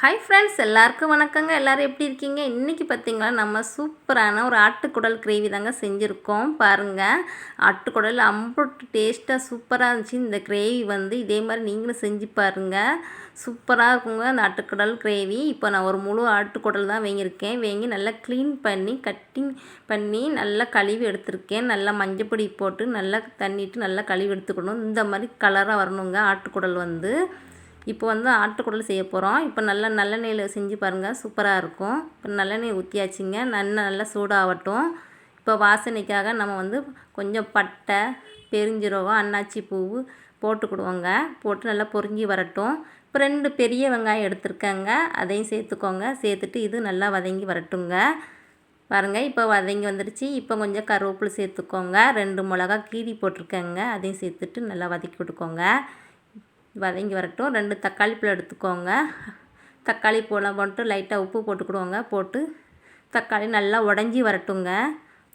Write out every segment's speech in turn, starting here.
Hi friends எல்லாருக்கும் வணக்கங்க. எல்லோரும் எப்படி இருக்கீங்க? இன்றைக்கி பார்த்திங்கன்னா நம்ம சூப்பரான ஒரு ஆட்டுக்குடல் கிரேவி தாங்க செஞ்சுருக்கோம். பாருங்கள் ஆட்டுக்குடல் அம்புட்டு டேஸ்ட்டாக சூப்பராக இருந்துச்சு. இந்த கிரேவி வந்து இதே மாதிரி நீங்களும் செஞ்சு பாருங்கள் சூப்பராக இருக்குங்க அந்த ஆட்டுக்குடல் கிரேவி. இப்போ நான் ஒரு முழு ஆட்டுக்குடல் தான் வாங்கியிருக்கேன். வாங்கி நல்லா க்ளீன் பண்ணி கட்டிங் பண்ணி நல்லா கழுவி எடுத்திருக்கேன். நல்லா மஞ்சப்பொடி போட்டு நல்லா தண்ணிட்டு நல்லா கழுவி எடுத்துக்கணும். இந்த மாதிரி கலராக வரணுங்க ஆட்டுக்குடல் வந்து. இப்போ வந்து ஆட்டுக்குடல் செய்ய போகிறோம் இப்போ நல்லா நல்லெண்ணெயில் செஞ்சு பாருங்கள் சூப்பராக இருக்கும். இப்போ நல்லெண்ணெய் ஊற்றியாச்சுங்க நல்ல நல்லா சூடாகட்டும். இப்போ வாசனைக்காக நம்ம வந்து கொஞ்சம் பட்டை பெருஞ்சீரகம் அன்னாச்சி பூவு போட்டுக்கிடுவோங்க போட்டு நல்லா பொறிஞ்சி வரட்டும். இப்போ ரெண்டு பெரிய வெங்காயம் எடுத்துருக்கேங்க. அதையும் சேர்த்துக்கோங்க. சேர்த்துட்டு இது நல்லா வதங்கி வரட்டுங்க. பாருங்கள் இப்போ வதங்கி வந்துடுச்சு இப்போ கொஞ்சம் கருவேப்பிலை சேர்த்துக்கோங்க. ரெண்டு மிளகா கீரி போட்டிருக்கேங்க. அதையும் சேர்த்துட்டு நல்லா வதக்கி விட்டுக்கோங்க. வதங்கி வரட்டும். ரெண்டு தக்காளி பழம் எடுத்துக்கோங்க. தக்காளி பழம் போட்டு லைட்டாக உப்பு போட்டுக்கிடுவோங்க. போட்டு தக்காளி நல்லா உடஞ்சி வரட்டுங்க.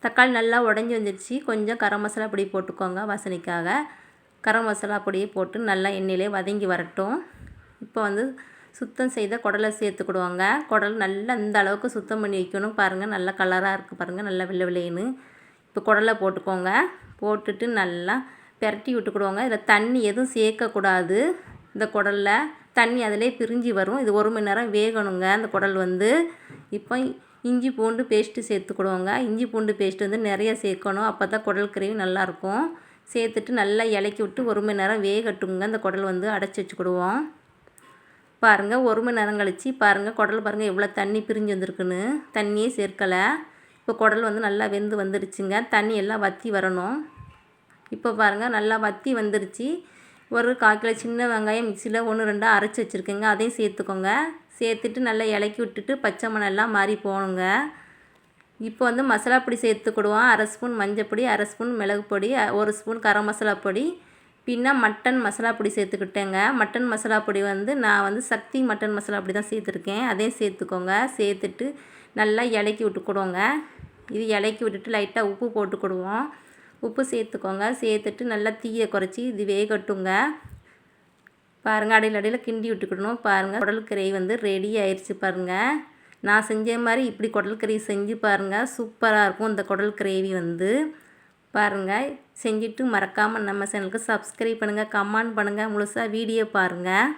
தக்காளி நல்லா உடஞ்சி வந்துடுச்சு கொஞ்சம் கரம் மசாலா பொடி போட்டுக்கோங்க வாசனைக்காக. கரம் மசாலா பொடியை போட்டு நல்லா எண்ணெயிலே வதங்கி வரட்டும். இப்போ வந்து சுத்தம் செய்த குடலை சேர்த்துக்கிடுவாங்க. குடல் நல்லா இந்த அளவுக்கு சுத்தம் பண்ணி வைக்கணும். பாருங்கள் நல்லா கலராக இருக்குது பாருங்கள் நல்லா வெள்ளை வெள்ளைன்னு. இப்போ குடலை போட்டுக்கோங்க. போட்டுட்டு நல்லா பெரட்டி விட்டுக்கிடுவோங்க. இதில் தண்ணி எதுவும் சேர்க்கக்கூடாது இந்த குடலில். தண்ணி அதிலே பிரிஞ்சு வரும். இது ஒரு மணி நேரம் வேகணுங்க அந்த குடல் வந்து. இப்போ இஞ்சி பூண்டு பேஸ்ட்டு சேர்த்துக்கிடுவோங்க. இஞ்சி பூண்டு பேஸ்ட்டு வந்து நிறைய சேர்க்கணும். அப்போ தான் குடல் கிரேவி நல்லாயிருக்கும். சேர்த்துட்டு நல்லா இலக்கி விட்டு ஒரு மணி நேரம் வேகட்டுங்க. அந்த குடல் வந்து அடைச்சி வச்சுக்கிடுவோம். பாருங்கள் ஒரு மணி நேரம் கழித்து பாருங்கள் குடல் பாருங்கள் எவ்வளோ தண்ணி பிரிஞ்சு வந்திருக்குன்னு. தண்ணியே சேர்க்கலை. இப்போ குடல் வந்து நல்லா வெந்து வந்துடுச்சுங்க. தண்ணி எல்லாம் வற்றி வரணும். இப்போ பாருங்கள் நல்லா வத்தி வந்துருச்சு. ஒரு கால் கிலோ சின்ன வெங்காயம் மிக்சியில் ஒன்று ரெண்டாக அரைச்சி வச்சுருக்கேங்க. அதையும் சேர்த்துக்கோங்க. சேர்த்துட்டு நல்லா இலக்கி விட்டுட்டு பச்சை மணெல்லாம் மாறி போகணுங்க. இப்போ வந்து மசாலா பொடி சேர்த்துக்கிடுவோம் அரை ஸ்பூன் மஞ்சள் அரை ஸ்பூன் மிளகு பொடி ஒரு ஸ்பூன் கரம் மசாலா பொடி. பின்னா மட்டன் மசாலா பொடி சேர்த்துக்கிட்டேங்க. மட்டன் மசாலா பொடி வந்து நான் வந்து சக்தி மட்டன் மசாலா பொடி தான் சேர்த்துருக்கேன். அதையும் சேர்த்துக்கோங்க. சேர்த்துட்டு நல்லா இலக்கி விட்டுக்கிடுவோங்க இது இலக்கி விட்டுட்டு லைட்டாக உப்பு போட்டுக்கிடுவோம் உப்பு சேர்த்துக்கோங்க. சேர்த்துட்டு நல்லா தீயை குறைச்சி இது வேகட்டுங்க. பாருங்கள் அடையில் அடையில் கிண்டி விட்டுக்கிடணும். பாருங்கள் குடல்கறி வந்து ரெடி ஆயிடுச்சு பாருங்கள் நான் செஞ்ச மாதிரி இப்படி குடல் கறி செஞ்சு பாருங்கள் சூப்பராக இருக்கும் இந்த குடல் கிரேவி வந்து. பாருங்கள் செஞ்சுட்டு மறக்காமல் நம்ம சேனலுக்கு சப்ஸ்கிரைப் பண்ணுங்கள் கமெண்ட் பண்ணுங்கள் முழுசாக வீடியோ பாருங்கள்